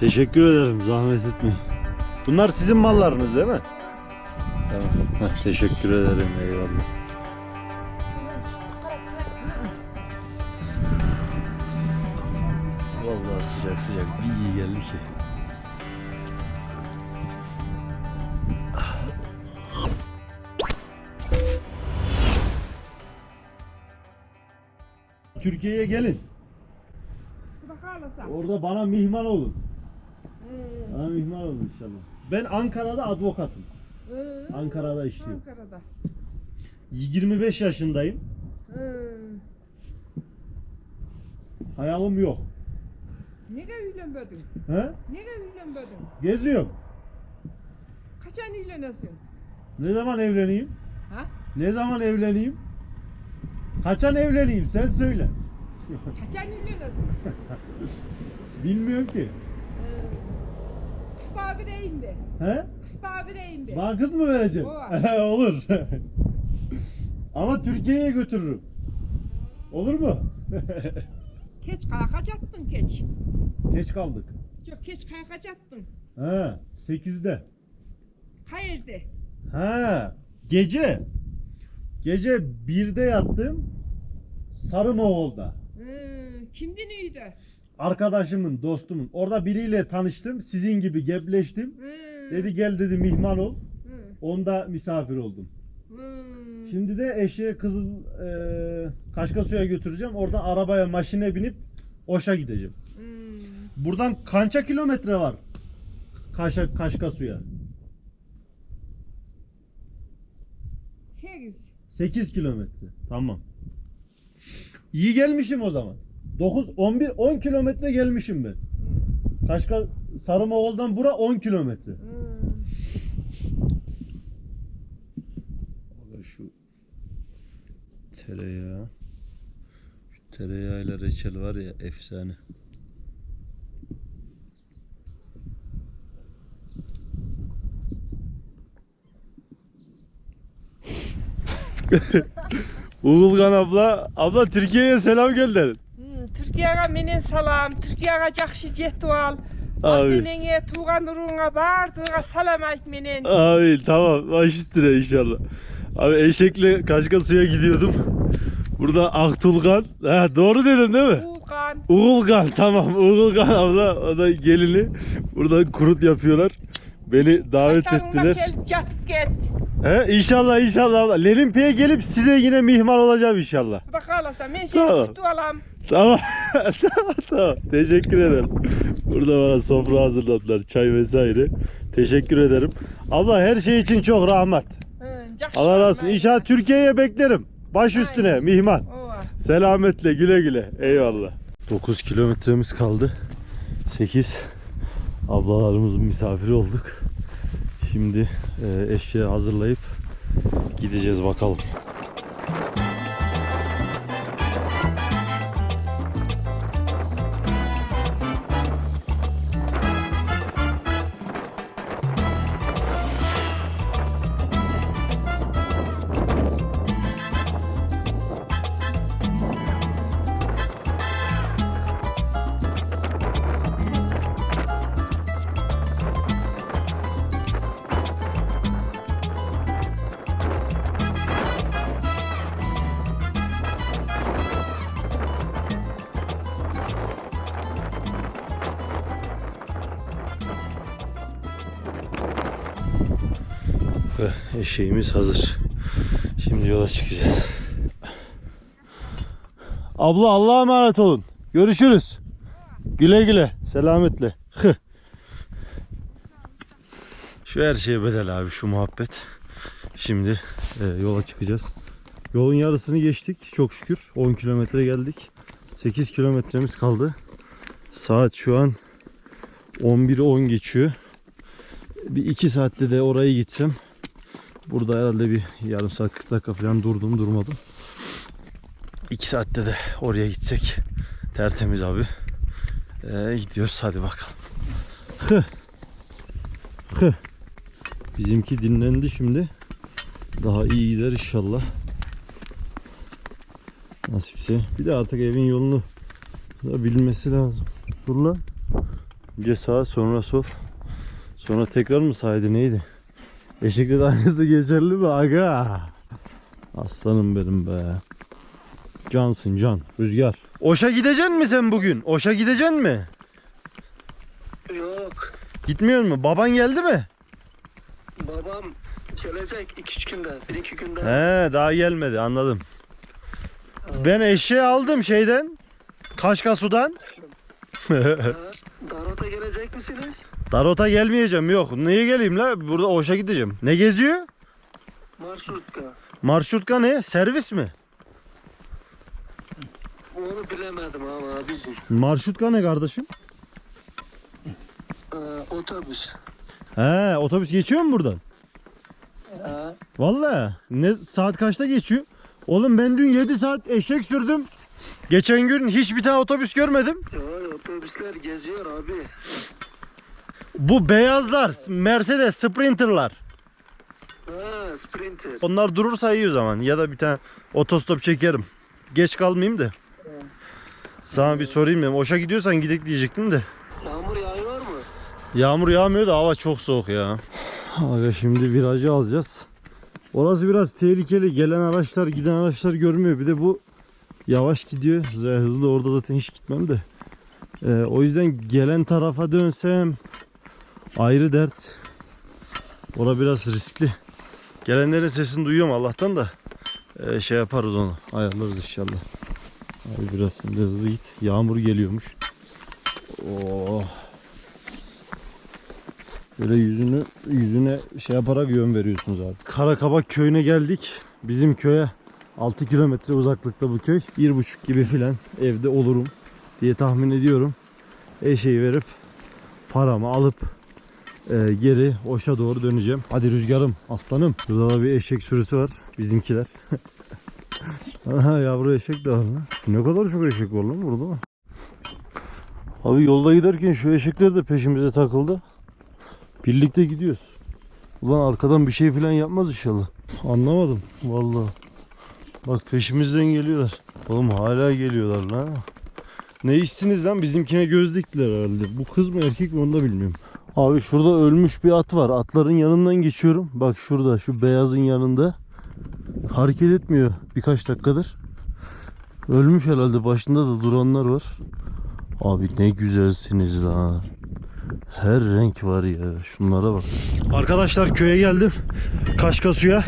Teşekkür ederim. Zahmet etmeyin. Bunlar sizin mallarınız değil mi? Tamam. Heh, teşekkür ederim. Eyvallah. Vallahi sıcak sıcak bir iyi geldi ki. Türkiye'ye gelin. Orada bana mihman olun. Bana mihman olun inşallah. Ben Ankara'da advokatım. Ankara'da işliyorum. Ankara'da. 25 yaşındayım. Hayalim yok. Nereye evlenmedin? He? Nereye evlenmedin? Geziyorum. Kaçan evlenesin? Ne zaman evleneyim? Ha? Ne zaman evleneyim? Kaçan evleneyim sen söyle. Kaçan evlenesin? Bilmiyorum ki. Kız tabireyim de. He? Kız tabireyim de. Bana kız mı vereceksin? Ova. Olur. Ama Türkiye'ye götürürüm. Olur mu? Keç kalkacaktın keç. Geç kaldık. Çok keç kalkacaktın. He, 8'de. Hayırdı. Ha, gece. Gece 1'de yattım. Sarımoğol'da. Hı, kimdin iyiydi? Arkadaşımın, dostumun. Orada biriyle tanıştım. Sizin gibi gepleştim. Hı. Dedi gel dedi mihman ol. Hı. Onda misafir oldum. Hı. Şimdi de eşeği Kızıl e, Kaşkasu'ya götüreceğim. Oradan arabaya, maşine binip Oş'a gideceğim. Hı. Buradan kança kilometre var? Kaşa, Kaşkasu'ya. Sekiz. 8 kilometre. Tamam. İyi gelmişim o zaman. 9, 11, 10 kilometre gelmişim ben. Kaşka Sarımoğol'dan bura 10 kilometre. Aga şu tereyağı şu tereyağıyla reçel var ya efsane. Uğulgan abla, abla Türkiye'ye selam gönder. Türkiye'ye menen salam, Türkiye'ye jakşı jetwal. Abi. Akdenenge tuğan uruğuna bardığına salam ayt menen. Abi tamam baş üstüne inşallah. Abi eşekle Kaşka suya gidiyordum. Burada Aktulgan. Ha, doğru dedim değil mi? Uğulkan. Uğulgan tamam Uğulgan abla o da gelini. Burada kurut yapıyorlar. Beni davet ettiler. gelip yatıp git. He, inşallah inşallah abla. Lerimpi'ye gelip size yine mihman olacağım inşallah. Bu da kalasa ben seni Tamam. alam. Tamam. tamam tamam. Teşekkür ederim. Burada bana sofra hazırladılar. Çay vesaire. Teşekkür ederim. Abla her şey için çok rahmet. Allah razı olsun. İnşallah Türkiye'ye beklerim. Baş üstüne mihman. Selametle güle güle. Eyvallah. 9 kilometremiz kaldı. 8 ablalarımızın misafiri olduk. Şimdi e, eşeği hazırlayıp gideceğiz bakalım. Eşeğimiz hazır. Şimdi yola çıkacağız. Abla Allah'a emanet olun. Görüşürüz. Güle güle. Selametle. Hıh. Şu her şeye bedel abi şu muhabbet. Şimdi e, yola çıkacağız. Yolun yarısını geçtik çok şükür. 10 kilometre geldik. 8 kilometremiz kaldı. Saat şu an 11'i 10 geçiyor. Bir 2 saatte de oraya gitsem Burada herhalde bir yarım saat 40 dakika falan durdum durmadım. 2 saatte de oraya gitsek tertemiz abi. Ee, gidiyoruz hadi bakalım. Hıh. Hıh. Bizimki dinlendi şimdi. Daha iyi gider inşallah. Nasipse. Bir de artık evin yolunu da bilmesi lazım. Dur lan. Önce sağ sonra sol. Sonra tekrar mı saydı neydi? Eşekte de aynısı geçerli mi aga? Aslanım benim be. Cansın can. Rüzgar. Oşa gideceksin mi sen bugün? Oşa gideceksin mi? Yok. Gitmiyor mu? Baban geldi mi? Babam gelecek 2-3 günde. 1-2 günde. He daha gelmedi anladım. Ben eşeği aldım şeyden. Kaşkasu'dan. Ha, Darot'a gelecek misiniz? Darot'a gelmeyeceğim yok. Niye geleyim la? Burada Oş'a gideceğim. Ne geziyor? Marşrutka. Marşrutka ne? Servis mi? Onu bilemedim ama abicim. Marşrutka ne kardeşim? Ee, otobüs. He otobüs geçiyor mu buradan? Ha, Vallahi ne saat kaçta geçiyor? Oğlum ben dün 7 saat eşek sürdüm. Geçen gün hiçbir tane otobüs görmedim. ya otobüsler geziyor abi. Bu beyazlar Mercedes Sprinter'lar. Ha, Sprinter. Onlar durursa iyi o zaman. Ya da bir tane otostop çekerim. Geç kalmayayım da. Sana bir sorayım dedim. Oşa gidiyorsan gidek diyecektim de. Yağmur yağıyor mu? Yağmur yağmıyor da hava çok soğuk ya. Aga şimdi virajı alacağız. Orası biraz tehlikeli. Gelen araçlar giden araçlar görmüyor. Bir de bu yavaş gidiyor. Size hızlı orada zaten hiç gitmem de. Ee, o yüzden gelen tarafa dönsem ayrı dert. Ora biraz riskli. Gelenlerin sesini duyuyorum Allah'tan da. Ee, şey yaparız onu. Ayarlarız inşallah. Abi biraz sen de hızlı git. Yağmur geliyormuş. Oh. Böyle yüzünü yüzüne şey yaparak yön veriyorsunuz abi. Karakabak köyüne geldik. Bizim köye 6 kilometre uzaklıkta bu köy. 1,5 gibi filan evde olurum diye tahmin ediyorum. Eşeği verip paramı alıp e, geri Oş'a doğru döneceğim. Hadi rüzgarım aslanım. Burada da bir eşek sürüsü var bizimkiler. Aha yavru eşek de var lan. Ne kadar çok eşek var lan burada. Abi yolda giderken şu eşekler de peşimize takıldı. Birlikte gidiyoruz. Ulan arkadan bir şey falan yapmaz inşallah. Anlamadım vallahi. Bak peşimizden geliyorlar. Oğlum hala geliyorlar lan. Ne içtiniz lan? Bizimkine göz diktiler herhalde. Bu kız mı erkek mi onu da bilmiyorum. Abi şurada ölmüş bir at var. Atların yanından geçiyorum. Bak şurada şu beyazın yanında. Hareket etmiyor birkaç dakikadır. Ölmüş herhalde. Başında da duranlar var. Abi ne güzelsiniz lan. Her renk var ya. Şunlara bak. Arkadaşlar köye geldim. Kaşkasu'ya.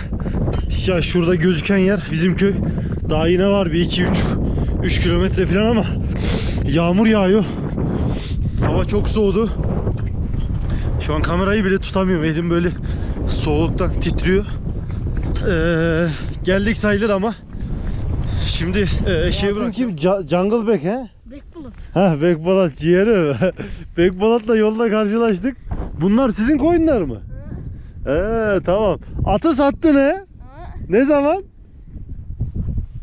Ya şurada gözüken yer bizim köy. Daha yine var bir 2 3 3 kilometre falan ama yağmur yağıyor. Hava çok soğudu. Şu an kamerayı bile tutamıyorum. Elim böyle soğuktan titriyor. Ee, geldik sayılır ama şimdi e, şey bırakayım. Jungle Back he? Bekbulut. Ha Bekbalat ciğeri. Bekbalat'la yolda karşılaştık. Bunlar sizin koyunlar mı? Ee tamam. Atı sattın he? Ne zaman?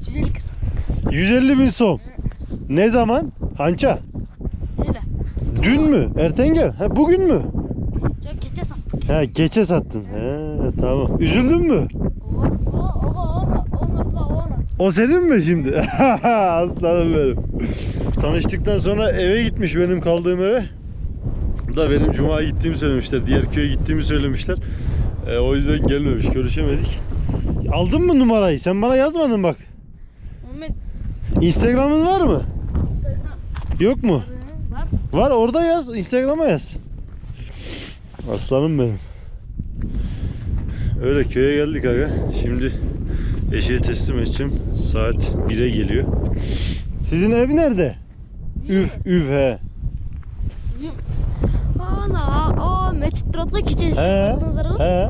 Güzel kızım. 150 bin som. Ne zaman? Hança. Neyle? Dün mü? Ertenge? Ha, bugün mü? Ha geçe sattın. He tamam. Üzüldün mü? O, senin mi şimdi? Aslanım benim. Tanıştıktan sonra eve gitmiş benim kaldığım eve. Da benim cuma gittiğimi söylemişler. Diğer köye gittiğimi söylemişler. Ee, o yüzden gelmemiş. Görüşemedik. Aldın mı numarayı? Sen bana yazmadın bak. Muhammed Instagram'ın var mı? Instagram. Yok mu? Var. Var orada yaz. Instagram'a yaz. Aslanım benim. Öyle köye geldik aga. Şimdi eşeği teslim edeceğim. Saat 1'e geliyor. Sizin ev nerede? Üf üf he. Ana, o meçit trotla keçe. He. He.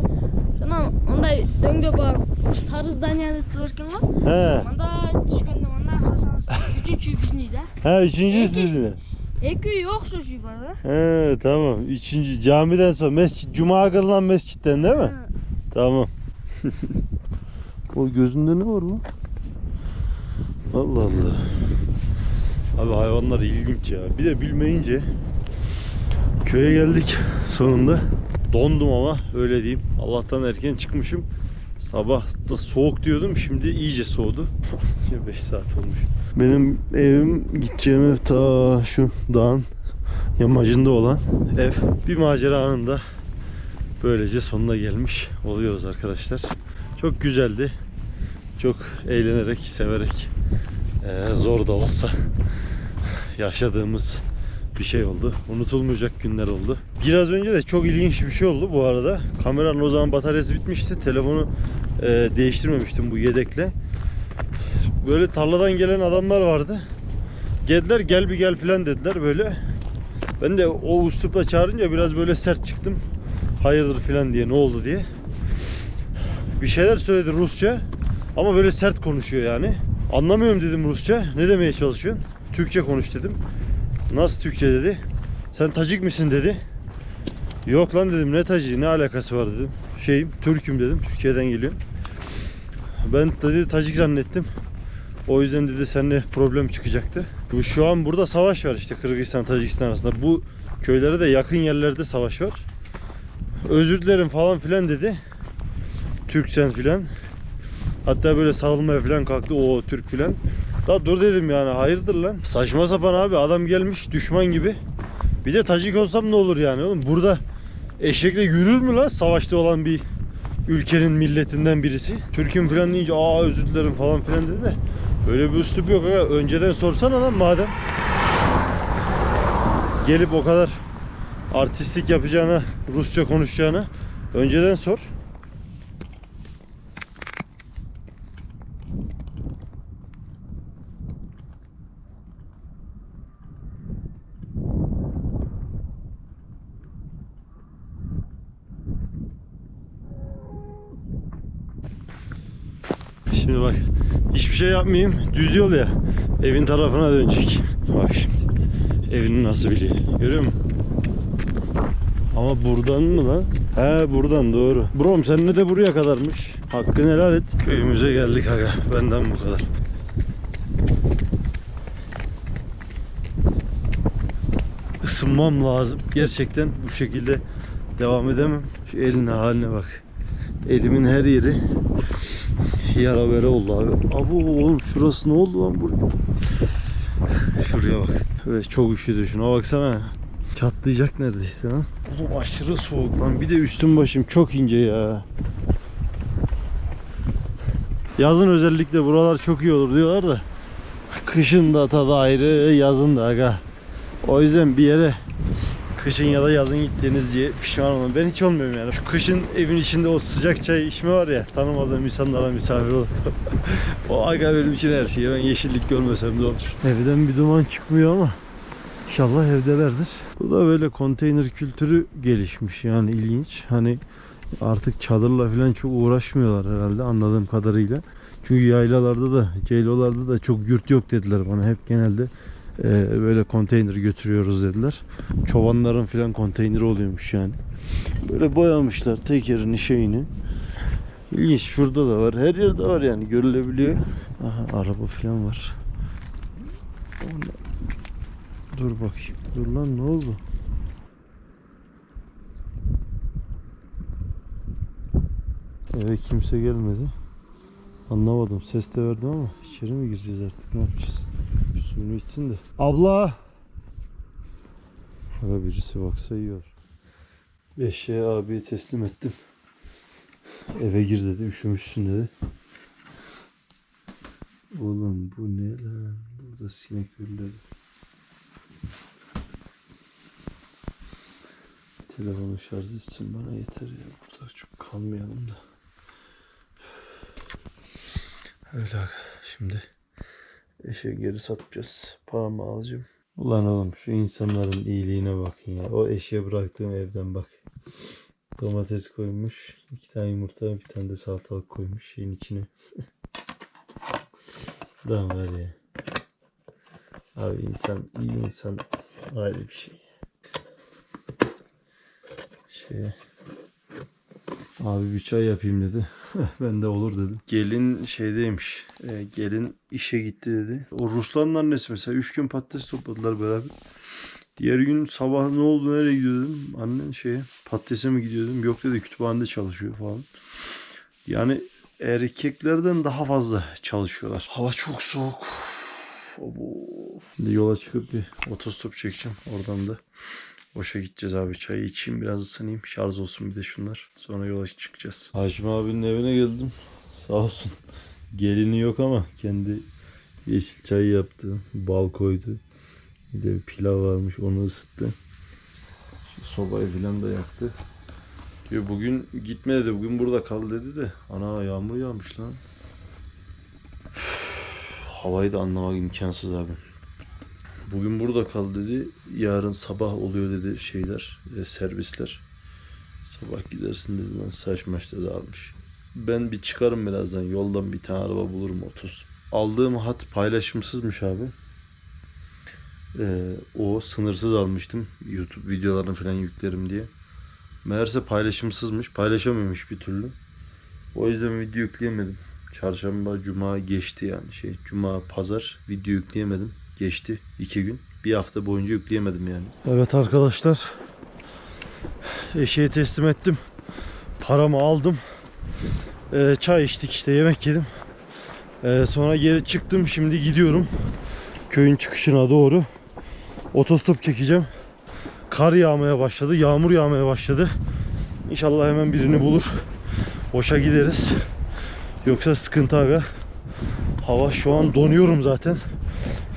Şuna onday döngü bar. Tarzdan yani turarken var. He. Onda çıkanda onda hasanız. Üçüncü bizniydi. Ha üçüncü Peki. Eki yok şu şu barda. He tamam. Üçüncü camiden sonra mescit cuma kılınan mescitten değil mi? Tamam. o gözünde ne var mı? Allah Allah. Abi hayvanlar ilginç ya. Bir de bilmeyince köye geldik sonunda. Dondum ama öyle diyeyim. Allah'tan erken çıkmışım. Sabah da soğuk diyordum. Şimdi iyice soğudu. 5 saat olmuş. Benim evim gideceğim ev ta şu dağın yamacında olan ev. Bir maceranın da böylece sonuna gelmiş oluyoruz arkadaşlar. Çok güzeldi. Çok eğlenerek, severek, zor da olsa yaşadığımız bir şey oldu. Unutulmayacak günler oldu. Biraz önce de çok ilginç bir şey oldu bu arada. Kameranın o zaman bataryası bitmişti. Telefonu eee, değiştirmemiştim bu yedekle. Böyle tarladan gelen adamlar vardı. Geldiler gel bir gel filan dediler böyle. Ben de o üslupla çağırınca biraz böyle sert çıktım. Hayırdır filan diye ne oldu diye. Bir şeyler söyledi Rusça ama böyle sert konuşuyor yani. Anlamıyorum dedim Rusça. Ne demeye çalışıyorsun? Türkçe konuş dedim. Nasıl Türkçe dedi. Sen Tacik misin dedi. Yok lan dedim ne Tacik ne alakası var dedim. Şeyim Türk'üm dedim. Türkiye'den geliyorum. Ben dedi Tacik zannettim. O yüzden dedi seninle problem çıkacaktı. Bu şu an burada savaş var işte Kırgızistan Tacikistan arasında. Bu köylere de yakın yerlerde savaş var. Özür dilerim falan filan dedi. Türk sen filan. Hatta böyle sarılmaya filan kalktı o Türk filan. Daha dur dedim yani hayırdır lan. Saçma sapan abi adam gelmiş düşman gibi. Bir de Tacik olsam ne olur yani oğlum. Burada eşekle yürür mü lan savaşta olan bir ülkenin milletinden birisi. Türk'üm falan deyince aa özür dilerim falan filan dedi de. Öyle bir üslup yok aga. Önceden sorsana lan madem. Gelip o kadar artistlik yapacağına, Rusça konuşacağına önceden sor. Şimdi bak hiçbir şey yapmayayım. Düz yol ya. Evin tarafına dönecek. Bak şimdi. Evini nasıl biliyor. Görüyor musun? Ama buradan mı lan? He buradan doğru. Brom seninle de buraya kadarmış. Hakkını helal et. Köyümüze geldik aga. Benden bu kadar. Isınmam lazım. Gerçekten bu şekilde devam edemem. Şu elin haline bak. Elimin her yeri yara bere oldu abi. Abu oğlum şurası ne oldu lan buraya? Şuraya bak. Evet çok üşüdü şuna baksana. Çatlayacak neredeyse lan. Oğlum aşırı soğuk lan. Bir de üstüm başım çok ince ya. Yazın özellikle buralar çok iyi olur diyorlar da. Kışın da tadı ayrı, yazın da aga. O yüzden bir yere kışın ya da yazın gittiğiniz diye pişman olmam. Ben hiç olmuyorum yani. Şu kışın evin içinde o sıcak çay içme var ya. Tanımadığım insanlara misafir olup. o aga benim için her şey. Ben yeşillik görmesem de olur. Evden bir duman çıkmıyor ama. İnşallah evdelerdir. Bu da böyle konteyner kültürü gelişmiş yani ilginç. Hani artık çadırla falan çok uğraşmıyorlar herhalde anladığım kadarıyla. Çünkü yaylalarda da, ceylolarda da çok yurt yok dediler bana. Hep genelde e, böyle konteyner götürüyoruz dediler. Çobanların falan konteyneri oluyormuş yani. Böyle boyamışlar tekerini şeyini. İlginç şurada da var. Her yerde var yani görülebiliyor. Aha araba falan var. Dur bakayım. Dur lan ne oldu? Eve kimse gelmedi. Anlamadım. Ses de verdim ama içeri mi gireceğiz artık? Ne yapacağız? Suyunu içsin de. Abla! Aga birisi baksa olur. Eşeğe abiye teslim ettim. Eve gir dedi. Üşümüşsün dedi. Oğlum bu ne lan? Burada sinek ölüleri. Telefonu şarj etsin bana yeter ya. Burada çok kalmayalım da. Öyle. Şimdi eşe geri satacağız. Paramı alacağım. Ulan oğlum şu insanların iyiliğine bakın ya. O eşeğe bıraktığım evden bak. Domates koymuş. iki tane yumurta bir tane de salatalık koymuş şeyin içine. Lan var ya. Abi insan iyi insan ayrı bir şey. Şey. Abi bir çay yapayım dedi. ben de olur dedim. Gelin şeydeymiş. e, gelin işe gitti dedi. O Ruslan'ın annesi mesela 3 gün patates topladılar beraber. Diğer gün sabah ne oldu nereye gidiyor dedim. Annen şeye patatese mi gidiyor dedim. Yok dedi kütüphanede çalışıyor falan. Yani erkeklerden daha fazla çalışıyorlar. Hava çok soğuk. Şimdi yola çıkıp bir otostop çekeceğim. Oradan da boşa gideceğiz abi. Çayı içeyim biraz ısınayım. Şarj olsun bir de şunlar. Sonra yola çıkacağız. Haşim abinin evine geldim. Sağ olsun. Gelini yok ama kendi yeşil çayı yaptı. Bal koydu. Bir de pilav varmış onu ısıttı. Şu sobayı filan da yaktı. Diyor bugün gitme dedi. Bugün burada kal dedi de. Ana yağmur yağmış lan. Havayı da anlamak imkansız abi. Bugün burada kal dedi. Yarın sabah oluyor dedi şeyler, e, servisler. Sabah gidersin dedi lan saç maçta da almış. Ben bir çıkarım birazdan yoldan bir tane araba bulurum 30. Aldığım hat paylaşımsızmış abi. Ee, o sınırsız almıştım. YouTube videolarını falan yüklerim diye. Meğerse paylaşımsızmış. Paylaşamıyormuş bir türlü. O yüzden video yükleyemedim. Çarşamba, cuma geçti yani şey. Cuma, pazar video yükleyemedim. Geçti iki gün. Bir hafta boyunca yükleyemedim yani. Evet arkadaşlar. Eşeğe teslim ettim. Paramı aldım. Ee, çay içtik işte yemek yedim. Ee, sonra geri çıktım. Şimdi gidiyorum. Köyün çıkışına doğru. Otostop çekeceğim. Kar yağmaya başladı. Yağmur yağmaya başladı. İnşallah hemen birini bulur. Boşa gideriz. Yoksa sıkıntı aga. Hava şu an donuyorum zaten.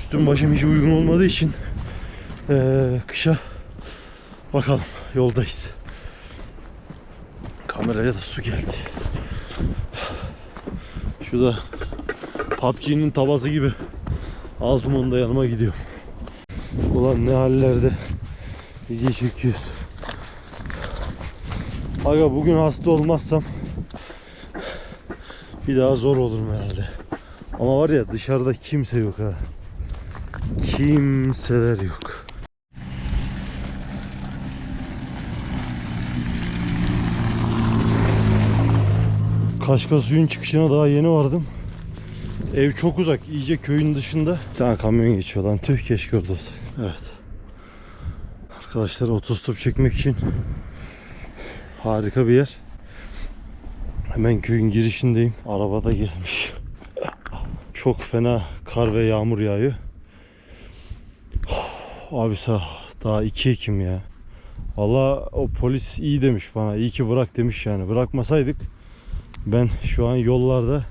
Üstüm başım hiç uygun olmadığı için ee, kışa bakalım yoldayız. Kameraya da su geldi. Şu da PUBG'nin tavası gibi. Altım onda yanıma gidiyor. Ulan ne hallerde video çekiyoruz. Aga bugün hasta olmazsam bir daha zor olurum herhalde. Ama var ya dışarıda kimse yok ha. Kimseler yok. Kaşka suyun çıkışına daha yeni vardım. Ev çok uzak, iyice köyün dışında. Bir tane kamyon geçiyor lan. Tüh keşke orada olsa. Evet. Arkadaşlar otostop çekmek için harika bir yer. Hemen köyün girişindeyim. Arabada gelmiş. Çok fena kar ve yağmur yağıyor. Abi sağ daha 2 Ekim ya. Valla o polis iyi demiş bana. İyi ki bırak demiş yani. Bırakmasaydık ben şu an yollarda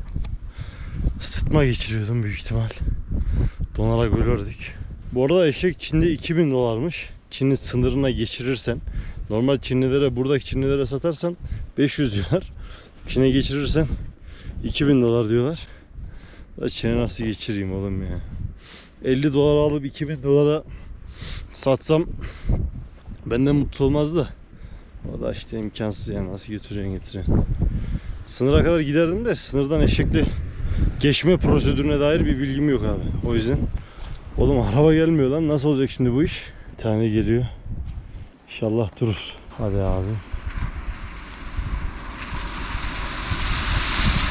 ısıtma geçiriyordum büyük ihtimal. Donarak ölürdük. Bu arada eşek Çin'de 2000 dolarmış. Çin'in sınırına geçirirsen normal Çinlilere buradaki Çinlilere satarsan 500 diyorlar. Çin'e geçirirsen 2000 dolar diyorlar. Da Çin'e nasıl geçireyim oğlum ya. 50 dolar alıp 2000 dolara satsam benden mutlu olmazdı. O da işte imkansız yani nasıl götüreceksin getireceksin. Sınıra kadar giderdim de sınırdan eşekle geçme prosedürüne dair bir bilgim yok abi. O yüzden oğlum araba gelmiyor lan nasıl olacak şimdi bu iş? Bir tane geliyor. İnşallah durur. Hadi abi.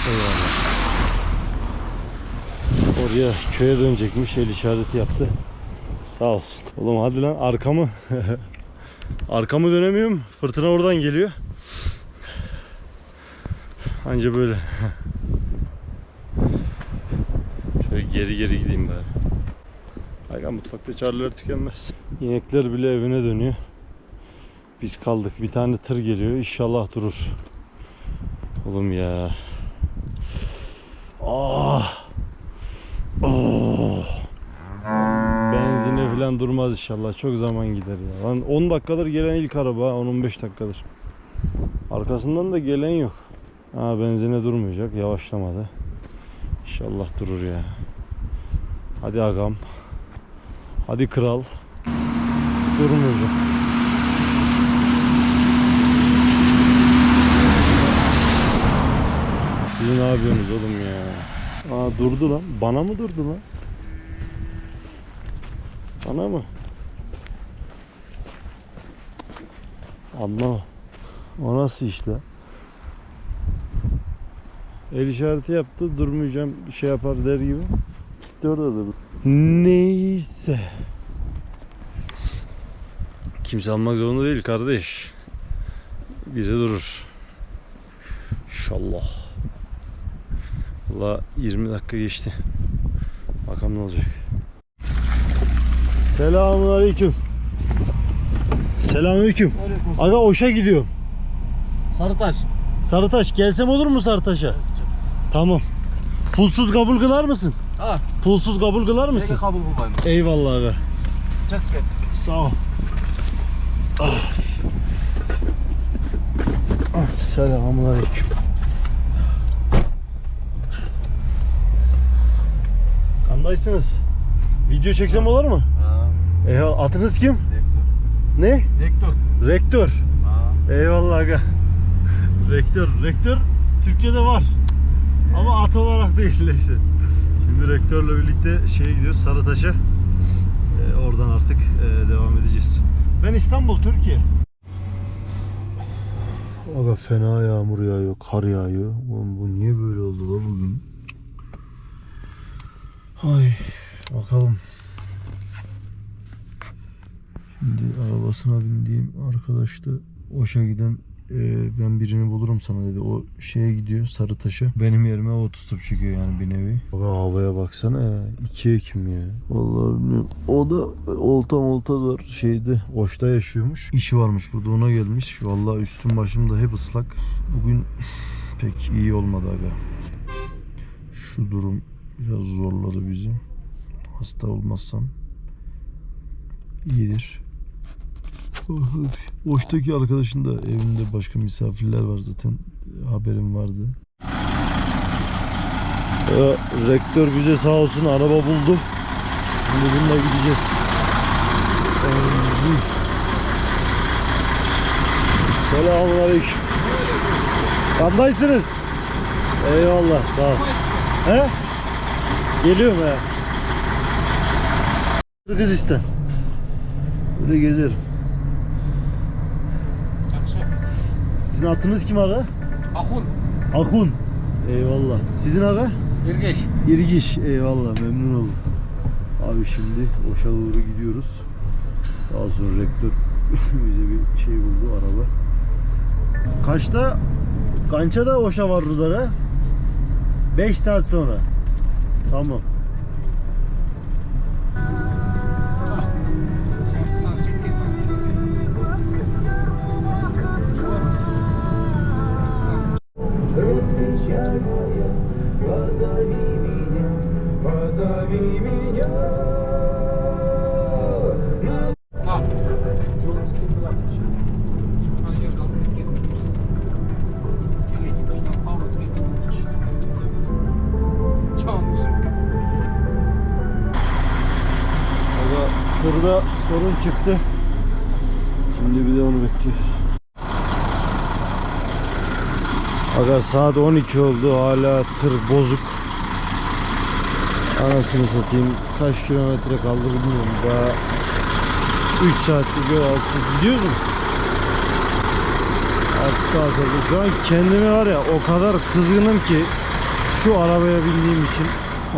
Eyvallah. Oraya köye dönecekmiş el işareti yaptı. Sağ olsun. Oğlum hadi lan arkamı. arkamı dönemiyorum. Fırtına oradan geliyor. Anca böyle. Şöyle geri geri gideyim bari. Hayır mutfakta çağrılar tükenmez. İnekler bile evine dönüyor. Biz kaldık. Bir tane tır geliyor. İnşallah durur. Oğlum ya. Ah. Oh. Benzine falan durmaz inşallah. Çok zaman gider ya. Lan 10 dakikadır gelen ilk araba. 10-15 dakikadır. Arkasından da gelen yok. Ha benzine durmayacak. Yavaşlamadı. İnşallah durur ya. Hadi agam. Hadi kral. Durmayacak. Siz ne oğlum ya? Aa durdu lan. Bana mı durdu lan? Bana mı? Anlama. O nasıl iş? El işareti yaptı durmayacağım şey yapar der gibi. Gitti orada da. Neyse. Kimse almak zorunda değil kardeş. Biri durur. İnşallah. Valla 20 dakika geçti. Bakalım ne olacak. Selamünaleyküm. Selamünaleyküm. Aga Oş'a gidiyorum. Sarıtaş. Sarıtaş gelsem olur mu Sarıtaş'a? Tamam. Pulsuz kabul kılar mısın? Ha. Pulsuz kabul kılar mısın? Kabul. Eyvallah aga. Çek gel. Sağ ol. Ah. Ah, Selamünaleyküm. Kandaysınız. Video çeksem olur mu? Ha. E, atınız kim? Rektör. Ne? Rektör. Rektör. Ha. Eyvallah aga. Rektör. Rektör Türkçe'de var. Ama at olarak değil neyse. Şimdi rektörle birlikte şeye gidiyoruz Sarıtaş'a. Ee, oradan artık e, devam edeceğiz. Ben İstanbul, Türkiye. Aga fena yağmur yağıyor, kar yağıyor. Oğlum bu niye böyle oldu la bugün? Ay bakalım. Şimdi arabasına bindiğim arkadaş da Oş'a giden e, ben birini bulurum sana dedi. O şeye gidiyor Sarıtaş'a. Benim yerime o tutup çıkıyor yani bir nevi. Bak havaya baksana ya. 2 Ekim ya. Vallahi bilmiyorum. O da olta molta var şeyde. Oş'ta yaşıyormuş. İşi varmış burada ona gelmiş. Vallahi üstüm başım da hep ıslak. Bugün pek iyi olmadı aga. Şu durum biraz zorladı bizi. Hasta olmazsam iyidir. Oş'taki arkadaşın da evinde başka misafirler var zaten haberim vardı. rektör bize sağ olsun araba buldu. Şimdi bununla gideceğiz. Selamun aleyküm. Kandaysınız? Eyvallah sağ ol. He? Geliyorum he. Kırgızistan. Böyle gezerim. Sizin atınız kim aga? Akun. Akun. Eyvallah. Sizin aga? İrgeç. İrgiş. Eyvallah memnun oldum. Abi şimdi Oş'a doğru gidiyoruz. Daha sonra rektör bize bir şey buldu araba. Kaçta? Kança'da Oş'a varırız aga. 5 saat sonra. Tamam. Tırda sorun çıktı. Şimdi bir de onu bekliyoruz. Aga saat 12 oldu hala tır bozuk. Anasını satayım. Kaç kilometre kaldı bilmiyorum. Daha 3 saatlik yol 6 saat. Gidiyoruz mu? 6 saat oldu. Şu an kendime var ya o kadar kızgınım ki şu arabaya bindiğim için.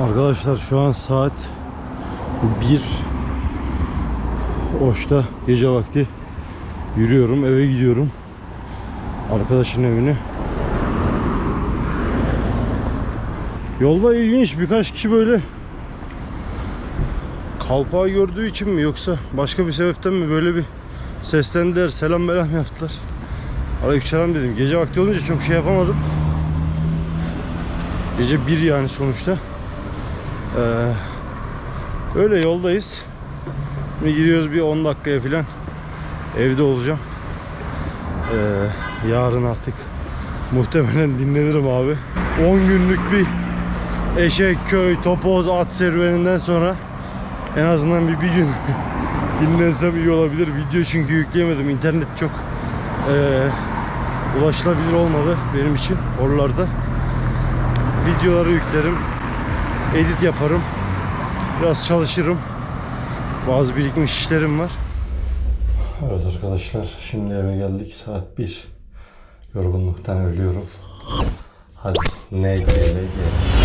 Arkadaşlar şu an saat 1 Oş'ta gece vakti yürüyorum eve gidiyorum. Arkadaşın evine. Yolda ilginç birkaç kişi böyle kalpağı gördüğü için mi yoksa başka bir sebepten mi böyle bir seslendiler selam belam yaptılar. Aleykümselam dedim. Gece vakti olunca çok şey yapamadım. Gece bir yani sonuçta. Ee, öyle yoldayız Şimdi gidiyoruz bir 10 dakikaya falan evde olacağım. Ee, yarın artık muhtemelen dinlenirim abi. 10 günlük bir eşek, köy, topoz, at serüveninden sonra en azından bir, bir gün dinlensem iyi olabilir. Video çünkü yükleyemedim. İnternet çok ee, ulaşılabilir olmadı benim için oralarda. Videoları yüklerim. Edit yaparım. Biraz çalışırım. Bazı birikmiş işlerim var. Evet arkadaşlar şimdi eve geldik saat 1. Yorgunluktan ölüyorum. Hadi ne gele gele.